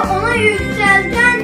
ona yükselten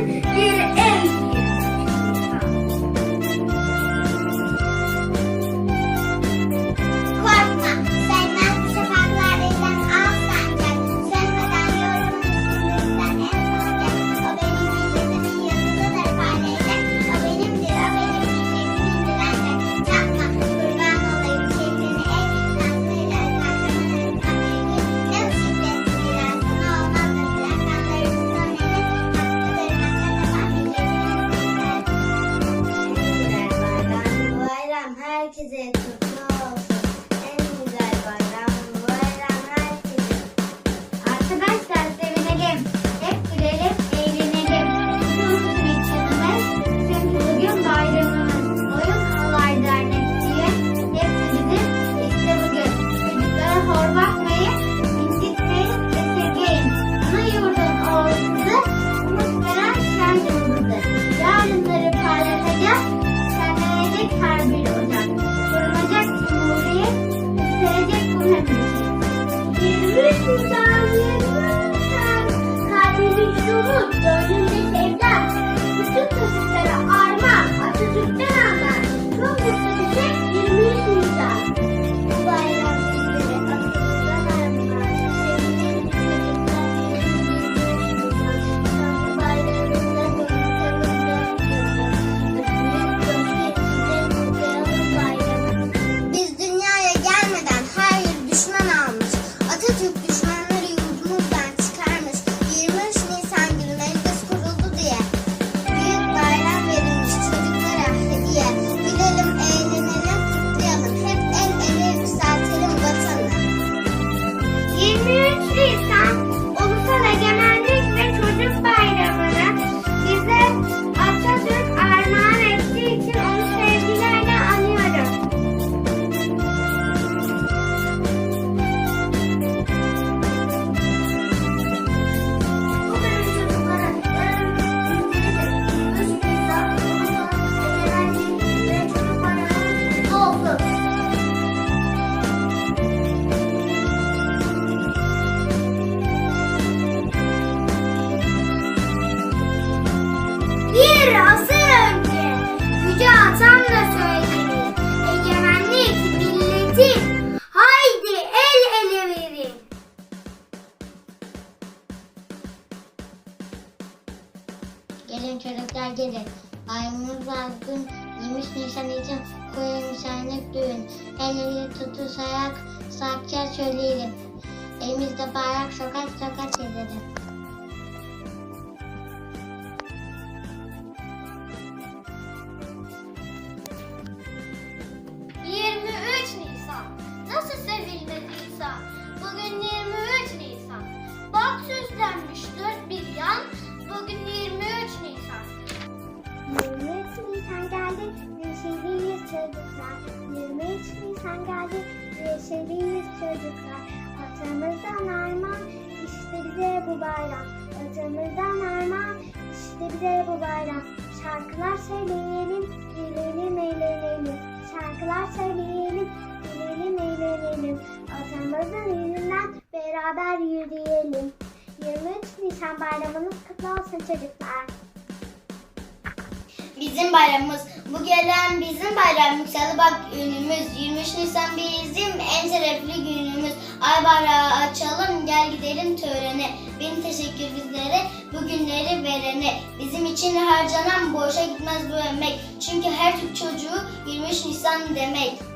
herkese kutlu olsun. En güzel bayram bayram herkese. Arkadaşlar sevinelim. Hep gülelim, eğlenelim. Çünkü biçimimiz, çünkü bugün bayramımız. Oyun Halay Dernekçiği. Hepsi bizim işte bugün. Çocuklara hor Gelin çocuklar gelin. Bayramımız bugün 23 Nisan için koyun şenlik düğün. El ele tutuşarak sakça söyleyelim. Elimizde bayrak sokak sokak gezelim. Nisan geldi, neşeliyiz çocuklar. 23 Nisan geldi, neşeliyiz çocuklar. Atamızdan armağan, işte bize bu bayram. Atamızdan armağan, işte bize bu bayram. Şarkılar söyleyelim, gülelim, eğlenelim. Şarkılar söyleyelim, gülelim, eğlenelim. Atamızın izinden beraber yürüyelim. 23 Nisan bayramınız kutlu olsun çocuklar. Bizim bayramımız. Bu gelen bizim bayramımız. Salı bak günümüz. 23 Nisan bizim en şerefli günümüz. Ay bayrağı açalım gel gidelim törene. Bin teşekkür bizlere bu günleri verene. Bizim için harcanan boşa gitmez bu emek. Çünkü her Türk çocuğu 23 Nisan demek.